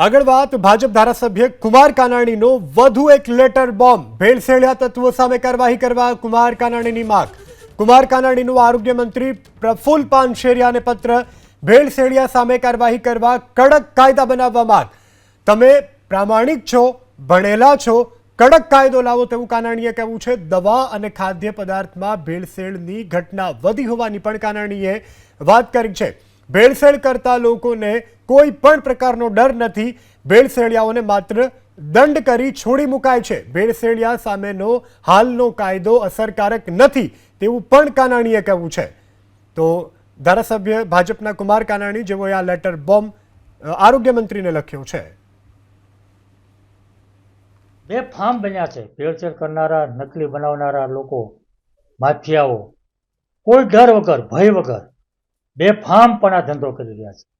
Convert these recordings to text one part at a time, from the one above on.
આગળ વાત, ભાજપ ધારાસભ્ય કુમાર કાનાણીનો વધુ એક લેટર બોમ્બ. ભેળસેળિયા તત્વો સામે કાર્યવાહી કરવા કુમાર કાનાણીની માંગ. કુમાર કાનાણીનું આરોગ્ય મંત્રી પ્રફુલ પાનશેરિયાને પત્ર. ભેળસેળિયા સામે કાર્યવાહી કરવા કડક કાયદા બનાવવા માંગ. તમે પ્રામાણિક છો, ભણેલા છો, કડક કાયદો લાવો તેવું કાનાણીએ કહેવું છે. દવા અને ખાદ્ય પદાર્થમાં ભેળસેળની ઘટના વધી હોવાની પણ કાનાણીએ વાત કરી છે. ભેળસેળ કરતા લોકોને કોઈ પણ પ્રકારનો ડર નથી. ભેળસેળિયાઓને માત્ર દંડ કરી છોડી મુકાય છે. ભેળસેળિયા સામેનો હાલનો કાયદો અસરકારક નથી તેવું પણ કાનાણીએ કહેવું છે. તો ધારાસભ્ય ભાજપના કુમાર કાનાણી જેઓએ આ લેટર બોમ્બ આરોગ્ય મંત્રીને લખ્યો છે. બે ફાર્મ બન્યા છે. ભેળસેળ કરનારા, નકલી બનાવનારા લોકો, માફિયાઓ. કોઈ ડર વગર, ભય વગર બે ફાર્મ પણ આ ધંધો કરી રહ્યા છે.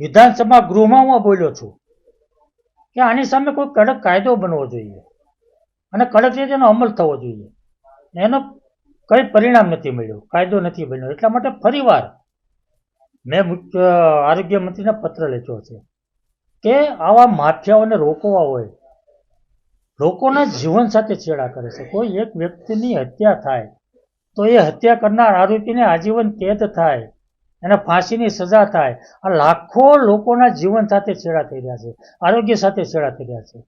વિધાનસભા ગૃહમાં હું બોલ્યો છું કે આની સામે કોઈ કડક કાયદો બનવો જોઈએ અને કડક રીતે એનો અમલ થવો જોઈએ. એનો કંઈ પરિણામ નથી મળ્યું, કાયદો નથી બન્યો. એટલા માટે ફરીવાર મેં મુખ્ય આરોગ્ય મંત્રીને પત્ર લખ્યો છે કે આવા માફિયાઓને રોકવા હોય, લોકોના જીવન સાથે છેડા કરે છે. કોઈ એક વ્યક્તિની હત્યા થાય, તો એ હત્યા કરનાર આરોપીને આજીવન કેદ થાય એને ફાંસીની સજા થાય. આ લાખો લોકોના જીવન સાથે છેડા થઈ રહ્યા છે. આરોગ્ય સાથે છેડા થઈ રહ્યા છે.